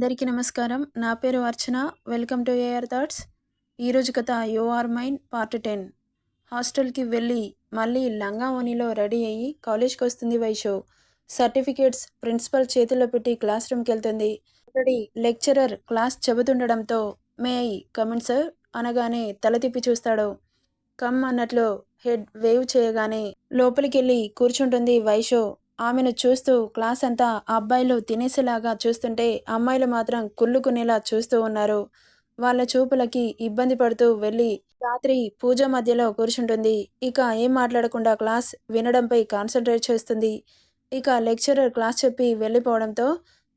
అందరికీ నమస్కారం. నా పేరు Archana. Welcome to AR thoughts. ఈరోజు కథ you are mine part ten. హాస్టల్కి వెళ్ళి మళ్ళీ లంగా రెడీ అయ్యి కాలేజ్కి వస్తుంది వైషో. సర్టిఫికేట్స్ ప్రిన్సిపల్ చేతిలో పెట్టి క్లాస్ రూమ్కి వెళ్తుంది. Already lecturer class చెబుతుండడంతో may I come in sir అనగానే తల తిప్పి చూస్తాడు. కమ్ అన్నట్లు హెడ్ వేవ్ చేయగానే లోపలికి వెళ్ళి కూర్చుంటుంది వైషో. ఆమెను చూస్తూ క్లాస్ అంతా అబ్బాయిలు తినేసేలాగా చూస్తుంటే అమ్మాయిలు మాత్రం కుళ్ళుకునేలా చూస్తూ ఉన్నారు. వాళ్ళ చూపులకి ఇబ్బంది పడుతూ వెళ్ళి రాత్రి పూజ మధ్యలో కూర్చుంటుంది. ఇక ఏం మాట్లాడకుండా క్లాస్ వినడంపై కాన్సన్ట్రేట్ చేస్తుంది. ఇక లెక్చరర్ క్లాస్ చెప్పి వెళ్ళిపోవడంతో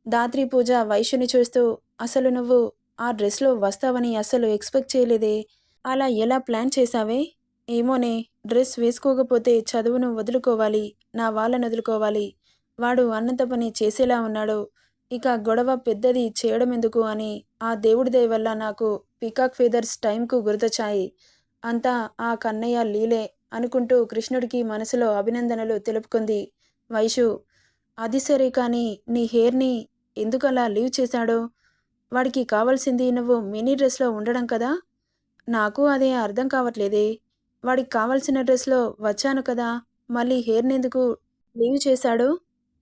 దాత్రి పూజ వైశ్యుని చూస్తూ అసలు నువ్వు ఆ డ్రెస్లో వస్తావని అసలు ఎక్స్పెక్ట్ చేయలేదే. అలా ఎలా ప్లాన్ చేశావే? ఏమోనే డ్రెస్ వేసుకోకపోతే చదువును వదులుకోవాలి నా వాళ్ళను వదులుకోవాలి. వాడు అన్నంత పని చేసేలా ఉన్నాడు. ఇక గొడవ పెద్దది చేయడం ఎందుకు అని ఆ దేవుడి దయ వల్ల నాకు పికాక్ ఫెదర్స్ టైంకు గుర్తొచ్చాయి. అంతా ఆ కన్నయ్య లీలే అనుకుంటూ కృష్ణుడికి మనసులో అభినందనలు తెలుపుకుంది వైషు. అది సరే కానీ నీ హెయిర్ని ఎందుకలా లీవ్ చేశాడో? వాడికి కావాల్సింది నువ్వు మినీ డ్రెస్లో ఉండడం కదా? నాకు అదే అర్థం కావట్లేదే. వాడికి కావాల్సిన డ్రెస్లో వచ్చాను కదా మళ్ళీ హెయిర్ని ఎందుకు లీవ్ చేశాడు?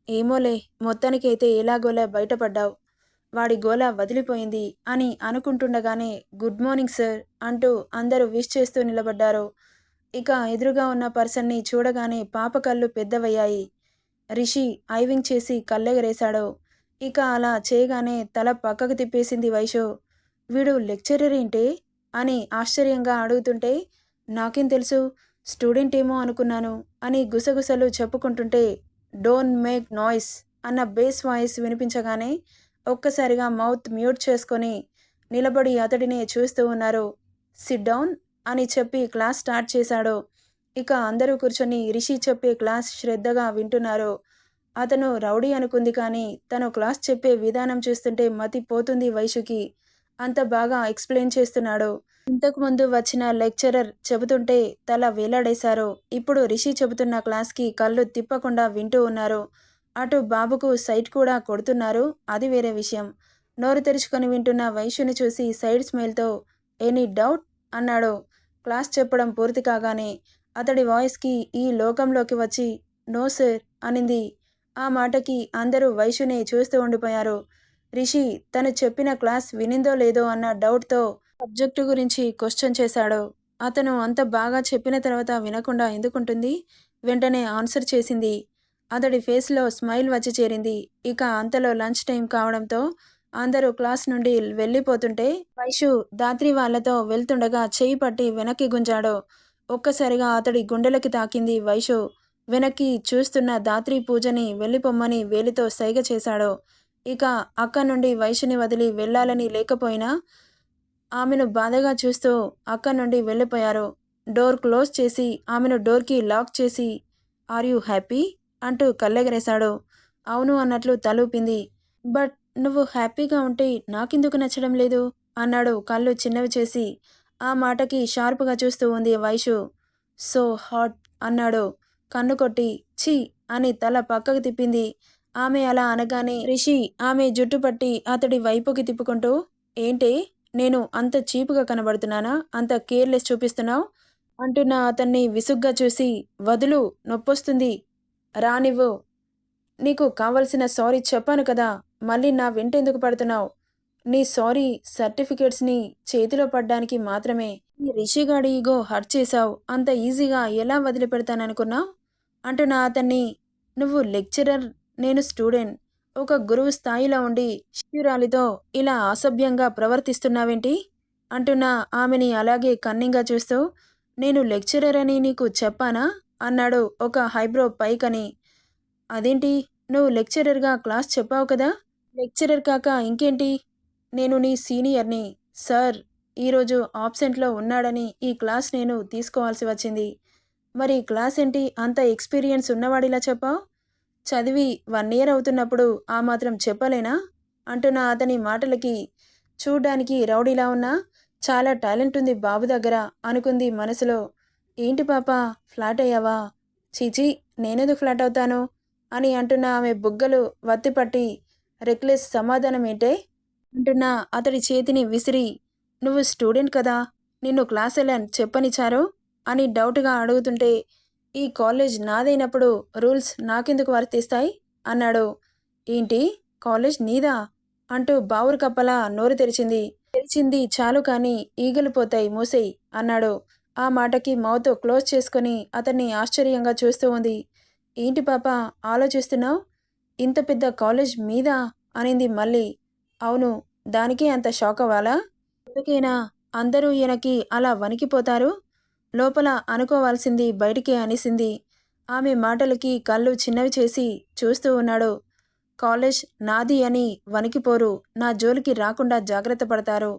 ఏమోలే మొత్తానికైతే ఎలాగోలా బయటపడ్డావు? వాడి గోల వదిలిపోయింది అని అనుకుంటుండగానే గుడ్ మార్నింగ్ సార్ అంటూ అందరూ విష్ చేస్తూ నిలబడ్డారు. ఇక ఎదురుగా ఉన్న పర్సన్ని చూడగానే పాప కళ్ళు పెద్దవయ్యాయి. రిషి ఐవింగ్ చేసి కళ్ళెగరేశాడు. ఇక అలా చేయగానే తల పక్కకు తిప్పేసింది వైషు. వీడు లెక్చరర్ ఏంటి? అని ఆశ్చర్యంగా అడుగుతుంటే నాకేం తెలుసు? స్టూడెంట్ ఏమో అనుకున్నాను అని గుసగుసలు చెప్పుకుంటుంటే డోంట్ మేక్ నాయిస్ అన్న బేస్ వాయిస్ వినిపించగానే ఒక్కసారిగా మౌత్ మ్యూట్ చేసుకొని నిలబడి అతడినే చూస్తూ ఉన్నారు. సిట్ డౌన్ అని చెప్పి క్లాస్ స్టార్ట్ చేశాడు ఇక అందరూ కూర్చొని రిషి చెప్పే క్లాస్ శ్రద్ధగా వింటున్నారు అతను రౌడీ అనుకుంది కానీ తను క్లాస్ చెప్పే విధానం చూస్తుంటే మతి పోతుంది వైషుకి అంత బాగా ఎక్స్ప్లెయిన్ చేస్తున్నాడు. ఇంతకుముందు వచ్చిన లెక్చరర్ చెబుతుంటే తల వేలాడేశారు. ఇప్పుడు రిషి చెబుతున్న క్లాస్కి కళ్ళు తిప్పకుండా వింటూ ఉన్నారు. అటు బాబుకు సైట్ కూడా కొడుతున్నారు. అది వేరే విషయం. నోరు తెరుచుకొని వింటున్న వైశ్యుని చూసి సైడ్ స్మైల్తో ఎనీ డౌట్? అన్నాడు. క్లాస్ చెప్పడం పూర్తి కాగానే అతడి వాయిస్కి ఈ లోకంలోకి వచ్చి నో సార్ అనింది. ఆ మాటకి అందరూ వైశ్యునే చూస్తూ ఉండిపోయారు. రిషి తను చెప్పిన క్లాస్ వినిందో లేదో అన్న డౌట్తో సబ్జెక్టు గురించి క్వశ్చన్ చేశాడు. అతను అంత బాగా చెప్పిన తర్వాత వినకుండా ఎందుకుంటుంది? వెంటనే ఆన్సర్ చేసింది. అతడి ఫేస్లో స్మైల్ వచ్చి చేరింది. ఇక అంతలో లంచ్ టైం కావడంతో అందరూ క్లాస్ నుండి వెళ్ళిపోతుంటే వైషు దాత్రి వాళ్ళతో వెళ్తుండగా చేయి పట్టి వెనక్కి గుంజాడు. ఒక్కసారిగా అతడి గుండెలకి తాకింది వైషు. వెనక్కి చూస్తున్న దాత్రి పూజని వెళ్ళిపోమ్మని వేలితో సైగ చేశాడు. ఇక అక్క నుండి వైషుని వదిలి వెళ్ళాలని లేకపోయినా ఆమెను బాధగా చూస్తూ అక్క నుండి వెళ్ళిపోయారు. డోర్ క్లోజ్ చేసి ఆమెను డోర్కి లాక్ చేసి ఆర్ యూ హ్యాపీ? అంటూ కళ్ళెగరేశాడు. అవును అన్నట్లు తలూపింది. బట్ నువ్వు హ్యాపీగా ఉంటే నాకెందుకు నచ్చడం లేదు? అన్నాడు కళ్ళు చిన్నవి చేసి. ఆ మాటకి షార్ప్గా చూస్తూ ఉంది వైషు సో హాట్ అన్నాడు. కన్ను కొట్టి ఛీ అని తల పక్కకు తిప్పింది. ఆమె అలా అనగానే రిషి ఆమె జుట్టు పట్టి అతడి వైపుకి తిప్పుకుంటూ ఏంటి నేను అంత చీపుగా కనబడుతున్నానా? అంత కేర్లెస్ చూపిస్తున్నావు? అంటున్న అతన్ని విసుగ్గా చూసి వదులు నొప్పొస్తుంది. రానివ్వు. నీకు కావలసిన సారీ చెప్పాను కదా మళ్ళీ నా వెంటెందుకు పడుతున్నావు? నీ సారీ సర్టిఫికేట్స్ని చేతిలో పడ్డానికి మాత్రమే ఈ రిషిగాడి ఈగో హర్ట్ చేశావు. అంత ఈజీగా ఎలా వదిలిపెడతాననుకున్నావు? అంటున్న అతన్ని నువ్వు లెక్చరర్ నేను స్టూడెంట్. ఒక గురువు స్థాయిలో ఉండి శిష్యురాలితో ఇలా అసభ్యంగా ప్రవర్తిస్తున్నావేంటి? అంటున్న ఆమెని అలాగే కన్నింగా చూస్తూ నేను లెక్చరర్ అని నీకు చెప్పానా? అన్నాడు ఒక హైబ్రో పైకని. అదేంటి? నువ్వు లెక్చరర్గా క్లాస్ చెప్పావు కదా? లెక్చరర్ కాక ఇంకేంటి? నేను నీ సీనియర్ని. సార్ ఈరోజు ఆబ్సెంట్లో ఉన్నాడని ఈ క్లాస్ నేను తీసుకోవాల్సి వచ్చింది. మరి క్లాస్ ఏంటి అంత ఎక్స్పీరియన్స్ ఉన్నవాడిలా చెప్పావు? చదివి వన్ ఇయర్ అవుతున్నప్పుడు ఆ మాత్రం చెప్పలేనా? అంటున్న అతని మాటలకి చూడ్డానికి రౌడీలా ఉన్నా చాలా టాలెంట్ ఉంది బాబు దగ్గర అనుకుంది మనసులో. ఏంటి పాప ఫ్లాట్ అయ్యావా? చీచి నేనేదో ఫ్లాట్ అవుతాను? అని అంటున్న ఆమె బుగ్గలు వత్తిపట్టి రెక్లెస్ సమాధానం ఏంటే? అంటున్న అతడి చేతిని విసిరి నువ్వు స్టూడెంట్ కదా నిన్ను క్లాస్ వెళ్ళాను చెప్పనిచ్చారు? అని డౌట్గా అడుగుతుంటే ఈ కాలేజ్ నాదైనప్పుడు రూల్స్ నాకెందుకు వర్తిస్తాయి? అన్నాడు. ఏంటి? కాలేజ్ నీదా? అంటూ బావురు కప్పలా నోరు తెరిచింది. తెరిచింది చాలు కానీ ఈగలు పోతాయి మూసేయి అన్నాడు. ఆ మాటకి మౌత్ క్లోజ్ చేసుకొని అతన్ని ఆశ్చర్యంగా చూస్తూ ఉంది. ఏంటి పాప ఆలోచిస్తున్నావు? ఇంత పెద్ద కాలేజ్ మీదా? అనింది మళ్ళీ. అవును దానికే అంత షాక్ అవ్వాలా అందుకేనా అందరూ ఈయనకి అలా వణికిపోతారు? లోపల అనుకోవాల్సింది బయటికే అనేసింది. ఆమె మాటలకి కళ్ళు చిన్నవి చేసి చూస్తూ ఉన్నాడు. కాలేజ్ నాది అని వణికిపోరు. నా జోలికి రాకుండా జాగ్రత్త పడతారు.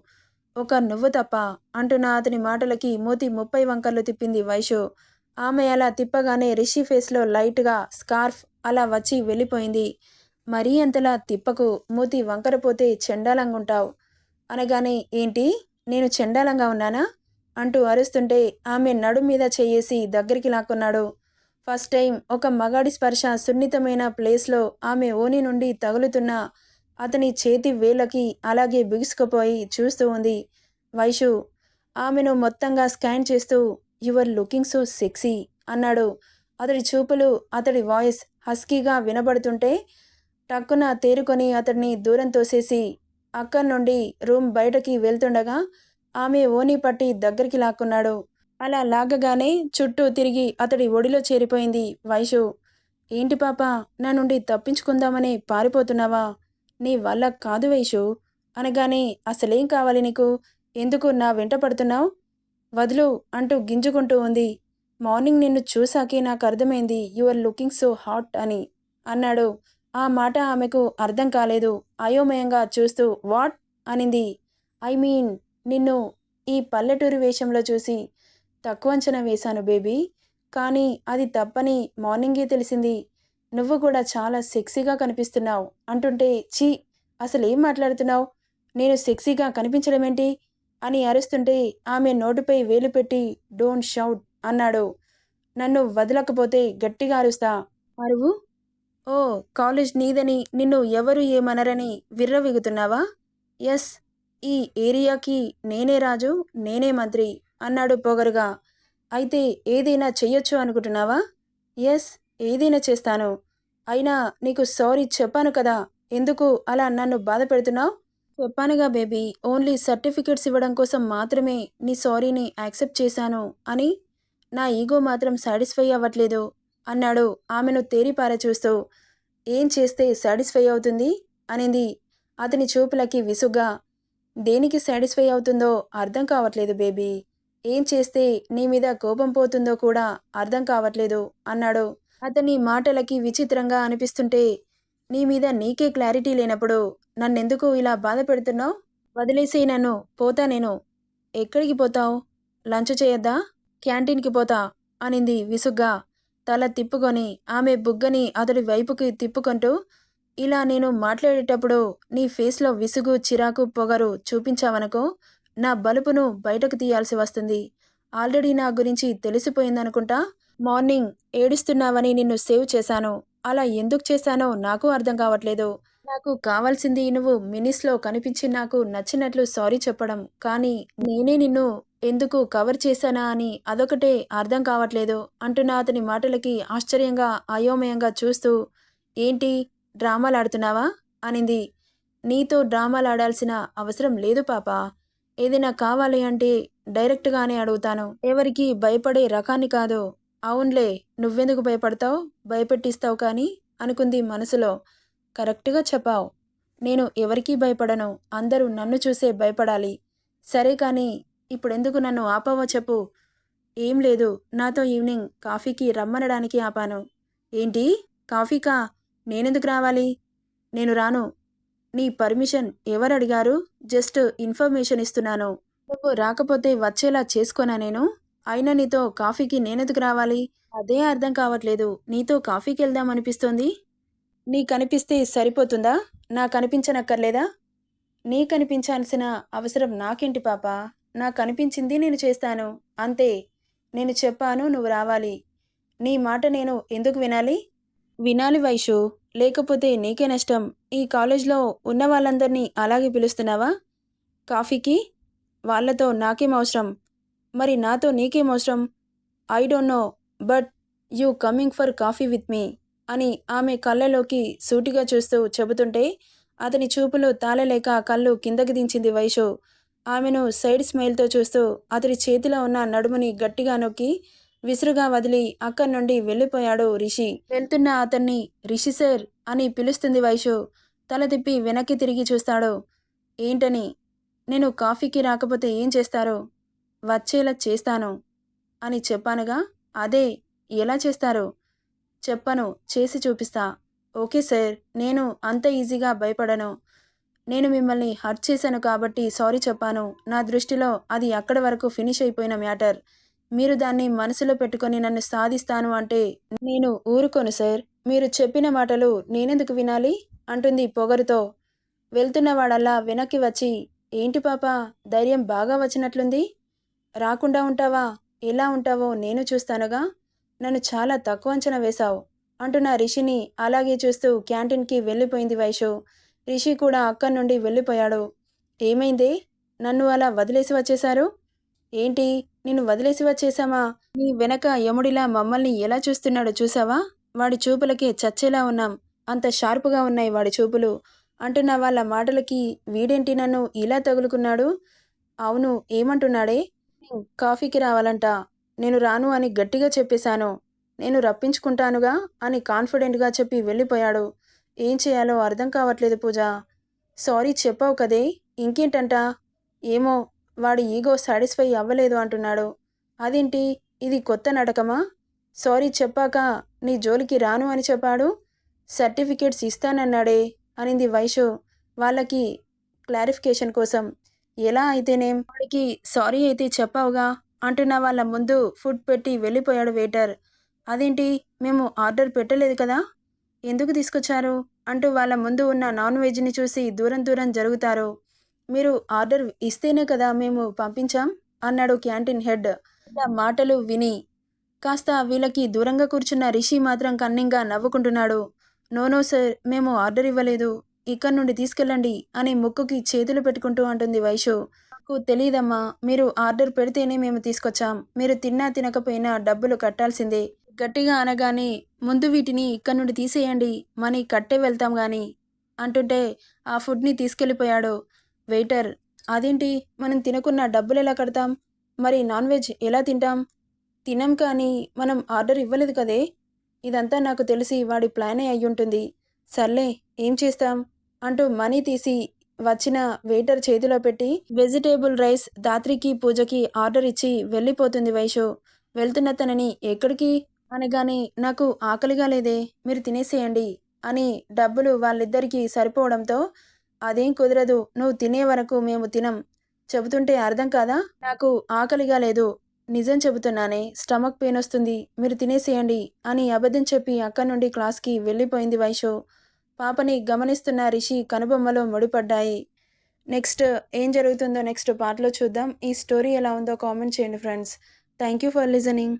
ఒక నువ్వు తప్ప అంటున్న అతని మాటలకి మూతి ముప్పై వంకర్లు తిప్పింది వైషు. ఆమె అలా తిప్పగానే రిషి ఫేస్లో లైట్గా స్కార్ఫ్ అలా వచ్చి వెళ్ళిపోయింది. మరీ అంతలా తిప్పకు మూతి వంకరపోతే చెండాలంగా ఉంటావు అనగానే ఏంటి? నేను చెండాలంగా ఉన్నానా? అంటూ అరుస్తుంటే ఆమె నడు మీద చేయేసి దగ్గరికి లాక్కున్నాడు. ఫస్ట్ టైం ఒక మగాడి స్పర్శ సున్నితమైన ప్లేస్లో ఆమె ఓని నుండి తగులుతున్న అతని చేతి వేళ్ళకి అలాగే బిగుసుకుపోయి చూస్తూ ఉంది. వైషు ఆమెను మొత్తంగా స్కాన్ చేస్తూ యువర్ లుకింగ్ సో సెక్సీ అన్నాడు. అతడి చూపులు అతడి వాయిస్ హస్కీగా వినబడుతుంటే టక్కున తేరుకొని అతడిని దూరం తోసేసి అక్కడి నుండి రూమ్ బయటకి వెళ్తుండగా ఆమె ఓని పట్టి దగ్గరికి లాక్కున్నాడు. అలా లాగగానే చుట్టూ తిరిగి అతడి ఒడిలో చేరిపోయింది వైషు. ఏంటి పాప నా నుండి తప్పించుకుందామని పారిపోతున్నావా? నీ వల్ల కాదు వైషు. అనగానే అసలేం కావాలి నీకు? ఎందుకు నా వెంట పడుతున్నావు? వదులు అంటూ గింజుకుంటూ ఉంది. మార్నింగ్ నిన్ను చూసాకే నాకు అర్థమైంది you are looking so hot అని అన్నాడు. ఆ మాట ఆమెకు అర్థం కాలేదు. అయోమయంగా చూస్తూ వాట్? అనింది. ఐ మీన్ నిన్ను ఈ పల్లెటూరి వేషంలో చూసి తక్కువ అంచనా వేశాను బేబీ. కానీ అది తప్పని మార్నింగే తెలిసింది. నువ్వు కూడా చాలా సెక్సీగా కనిపిస్తున్నావు అంటుంటే చీ అసలు ఏం మాట్లాడుతున్నావు? నేను సెక్సీగా కనిపించడమేంటి? అని అరుస్తుంటే ఆమె నోటిపై వేలు పెట్టి డోంట్ షౌట్ అన్నాడు. నన్ను వదలకపోతే గట్టిగా అరుస్తా. అరువు? ఓ కాలేజ్ నీదని నిన్ను ఎవరు ఏమనరని విర్రవిగుతున్నావా? ఎస్ ఈ ఏరియాకి నేనే రాజు నేనే మంత్రి అన్నాడు పొగరుగా. అయితే ఏదైనా చెయ్యొచ్చు అనుకుంటున్నావా? ఎస్ ఏదైనా చేస్తాను. అయినా నీకు సారీ చెప్పాను కదా ఎందుకు అలా నన్ను బాధ పెడుతున్నావు? చెప్పానుగా బేబీ ఓన్లీ సర్టిఫికెట్స్ ఇవ్వడం కోసం మాత్రమే నీ సారీని యాక్సెప్ట్ చేశాను అని. నా ఈగో మాత్రం సాటిస్ఫై అవ్వట్లేదు అన్నాడు ఆమెను తేరిపార చూస్తూ. ఏం చేస్తే సాటిస్ఫై అవుతుంది? అనింది అతని చూపులకి విసుగ్గా. దేనికి సాటిస్ఫై అవుతుందో అర్థం కావట్లేదు బేబీ. ఏం చేస్తే నీ మీద కోపం పోతుందో కూడా అర్థం కావట్లేదు అన్నాడు. అతని మాటలకి విచిత్రంగా అనిపిస్తుంటే నీ మీద నీకే క్లారిటీ లేనప్పుడు నన్నెందుకు ఇలా బాధ పెడుతున్నావు? వదిలేసి నన్ను పోతా నేను. ఎక్కడికి పోతావు? లంచ్ చేయొద్దా? క్యాంటీన్కి పోతా అనింది విసుగ్గా. తల తిప్పుకొని ఆమె బుగ్గని అతడి వైపుకి తిప్పుకుంటూ ఇలా నేను మాట్లాడేటప్పుడు నీ ఫేస్లో విసుగు చిరాకు పొగరు చూపించావనుకో నా బలుపును బయటకు తీయాల్సి వస్తుంది. ఆల్రెడీ నా గురించి తెలిసిపోయిందనుకుంటా మార్నింగ్ ఏడుస్తున్నావని నిన్ను సేవ్ చేశాను. అలా ఎందుకు చేశానో నాకు అర్థం కావట్లేదు. నాకు కావాల్సింది నువ్వు మినిస్లో కనిపించి నాకు నచ్చినట్లు సారీ చెప్పడం. కానీ నేనే నిన్ను ఎందుకు కవర్ చేశానా అని అదొకటే అర్థం కావట్లేదు అంటున్న అతని మాటలకి ఆశ్చర్యంగా అయోమయంగా చూస్తూ ఏంటి? డ్రామాలు ఆడుతున్నావా అనింది. నీతో డ్రామాలు ఆడాల్సిన అవసరం లేదు పాప. ఏదైనా కావాలి అంటే డైరెక్ట్గానే అడుగుతాను. ఎవరికి భయపడే రకాన్ని కాదు. అవునులే నువ్వెందుకు భయపడతావు? భయపెట్టిస్తావు కానీ? అనుకుంది మనసులో. కరెక్ట్గా చెప్పావు. నేను ఎవరికీ భయపడను. అందరూ నన్ను చూసే భయపడాలి. సరే కానీ ఇప్పుడెందుకు నన్ను ఆపావో చెప్పు. ఏం లేదు. నాతో ఈవినింగ్ కాఫీకి రమ్మనడానికి ఆపాను. ఏంటి? కాఫీకా? నేనెందుకు రావాలి? నేను రాను. నీ పర్మిషన్ ఎవరు అడిగారు జస్ట్ ఇన్ఫర్మేషన్ ఇస్తున్నాను. నువ్వు రాకపోతే వచ్చేలా చేసుకోనా నేను? అయినా నీతో కాఫీకి నేనెందుకు రావాలి? అదే అర్థం కావట్లేదు. నీతో కాఫీకి వెళ్దాం అనిపిస్తోంది. నీ కనిపిస్తే సరిపోతుందా? నా కనిపించనక్కర్లేదా నీ కనిపించాల్సిన అవసరం నాకేంటి పాప? నాకు కనిపించింది నేను చేస్తాను. అంతే. నేను చెప్పాను నువ్వు రావాలి. నీ మాట నేను ఎందుకు వినాలి? వినాలి వైషు లేకపోతే నీకే నష్టం. ఈ కాలేజ్లో ఉన్న వాళ్ళందరినీ అలాగే పిలుస్తున్నావా? కాఫీకి? వాళ్ళతో నాకేం అవసరం? మరి నాతో నీకేం అవసరం? I don't know but you coming for coffee with me అని ఆమె కళ్ళలోకి సూటిగా చూస్తూ చెబుతుంటే అతని చూపులు తాళలేక కళ్ళు కిందకి దించింది వైషు. ఆమెను సైడ్ స్మైల్తో చూస్తూ అతడి చేతిలో ఉన్న నడుముని గట్టిగా నొక్కి విసురుగా వదిలి అక్కడి నుండి వెళ్ళిపోయాడు రిషి. వెళ్తున్న అతన్ని రిషి సార్ అని పిలుస్తుంది వైషు. తల తిప్పి వెనక్కి తిరిగి చూస్తాడు. ఏంటని? నేను కాఫీకి రాకపోతే ఏం చేస్తారు? వచ్చేలా చేస్తాను. అని చెప్పానుగా. అదే ఎలా చేస్తారు? చెప్పను చేసి చూపిస్తా. ఓకే సార్ నేను అంత ఈజీగా భయపడను. నేను మిమ్మల్ని హర్ట్ చేశాను కాబట్టి సారీ చెప్పాను. నా దృష్టిలో అది అక్కడి వరకు ఫినిష్ అయిపోయిన మ్యాటర్. మీరు దాన్ని మనసులో పెట్టుకొని నన్ను సాధిస్తాను అంటే నేను ఊరుకోను సార్. మీరు చెప్పిన మాటలు నేనెందుకు వినాలి? అంటుంది పొగరుతో. వెళ్తున్నవాడల్లా వెనక్కి వచ్చి ఏంటి పాప ధైర్యం బాగా వచ్చినట్లుంది? రాకుండా ఉంటావా? ఎలా ఉంటావో నేను చూస్తానుగా? నన్ను చాలా తక్కువ అంచనా వేశావు అంటున్న రిషిని అలాగే చూస్తూ క్యాంటీన్కి వెళ్ళిపోయింది వైషు. రిషి కూడా అక్కడి నుండి వెళ్ళిపోయాడు. ఏమైంది? నన్ను అలా వదిలేసి వచ్చేశారు? ఏంటి? నిన్ను వదిలేసి వచ్చేశామా నీ వెనక యముడిలా మమ్మల్ని ఎలా చూస్తున్నాడో చూసావా వాడి చూపులకి చచ్చేలా ఉన్నాం. అంత షార్పుగా ఉన్నాయి వాడి చూపులు. అంటున్న వాళ్ళ మాటలకి వీడేంటి నన్ను ఇలా తగులుకున్నాడు? అవును ఏమంటున్నాడే? కాఫీకి రావాలంట. నేను రాను అని గట్టిగా చెప్పేశాను. నేను రప్పించుకుంటానుగా అని కాన్ఫిడెంట్గా చెప్పి వెళ్ళిపోయాడు. ఏం చేయాలో అర్థం కావట్లేదు పూజ. సారీ చెప్పావు కదే. ఇంకేంటంట? ఏమో వాడి ఈగో సాటిస్ఫై అవ్వలేదు అంటున్నాడు. అదేంటి? ఇది కొత్త నాటకమా సారీ చెప్పాక నీ జోలికి రాను అని చెప్పాడు. సర్టిఫికేట్స్ ఇస్తానన్నాడే అనింది వైషు. వాళ్ళకి క్లారిఫికేషన్ కోసం. ఎలా అయితేనేం? వాడికి సారీ అయితే చెప్పావుగా అంటున్న వాళ్ళ ముందు ఫుడ్ పెట్టి వెళ్ళిపోయాడు వెయిటర్ అదేంటి? మేము ఆర్డర్ పెట్టలేదు కదా? ఎందుకు తీసుకొచ్చారు? అంటూ వాళ్ళ ముందు ఉన్న నాన్ వెజ్ని చూసి దూరం దూరం జరుగుతారు. మీరు ఆర్డర్ ఇస్తేనే కదా మేము పంపించాం? అన్నాడు క్యాంటీన్ హెడ్. మాటలు విని కాస్త వీళ్ళకి దూరంగా కూర్చున్న రిషి మాత్రం కన్నింగా నవ్వుకుంటున్నాడు. నోనో సార్ మేము ఆర్డర్ ఇవ్వలేదు. ఇక్కడ నుండి తీసుకెళ్ళండి అని ముక్కుకి చేతులు పెట్టుకుంటూ అంటుంది వైషు. నాకు తెలియదమ్మా మీరు ఆర్డర్ పెడితేనే మేము తీసుకొచ్చాం. మీరు తిన్నా తినకపోయినా డబ్బులు కట్టాల్సిందే. గట్టిగా అనగానే ముందు వీటిని ఇక్కడ నుండి తీసేయండి. మనీ కట్టే వెళ్తాం గాని అంటుంటే ఆ ఫుడ్ని తీసుకెళ్ళిపోయాడు. వెయిటర్ అదేంటి? మనం తినకున్న డబ్బులు ఎలా కడతాం? మరి నాన్ వెజ్ ఎలా తింటాం? తినం కానీ మనం ఆర్డర్ ఇవ్వలేదు కదే? ఇదంతా నాకు తెలిసి వాడి ప్లానే అయ్యుంటుంది సర్లే ఏం చేస్తాం? అంటూ మనీ తీసి వచ్చిన వెయిటర్ చేతిలో పెట్టి వెజిటేబుల్ రైస్ దాత్రికి పూజకి ఆర్డర్ ఇచ్చి వెళ్ళిపోతుంది వైషు. వెళ్తున్న తనని ఎక్కడికి? అనగానే నాకు ఆకలిగా లేదే మీరు తినేసేయండి అని డబ్బులు వాళ్ళిద్దరికీ సరిపోవడంతో అదేం కుదరదు. నువ్వు తినే వరకు మేము తినం. చెబుతుంటే అర్థం కాదా? నాకు ఆకలిగా లేదు. నిజం చెబుతున్నానే స్టమక్ పెయిన్ వస్తుంది. మీరు తినేసేయండి అని అబద్ధం చెప్పి అక్కడి నుండి క్లాస్కి వెళ్ళిపోయింది వైషు. పాపని గమనిస్తున్న రిషి కనుబొమ్మలో ముడిపడ్డాయి. నెక్స్ట్ ఏం జరుగుతుందో నెక్స్ట్ పార్ట్లో చూద్దాం. ఈ స్టోరీ ఎలా ఉందో కామెంట్ చేయండి friends. Thank you for listening.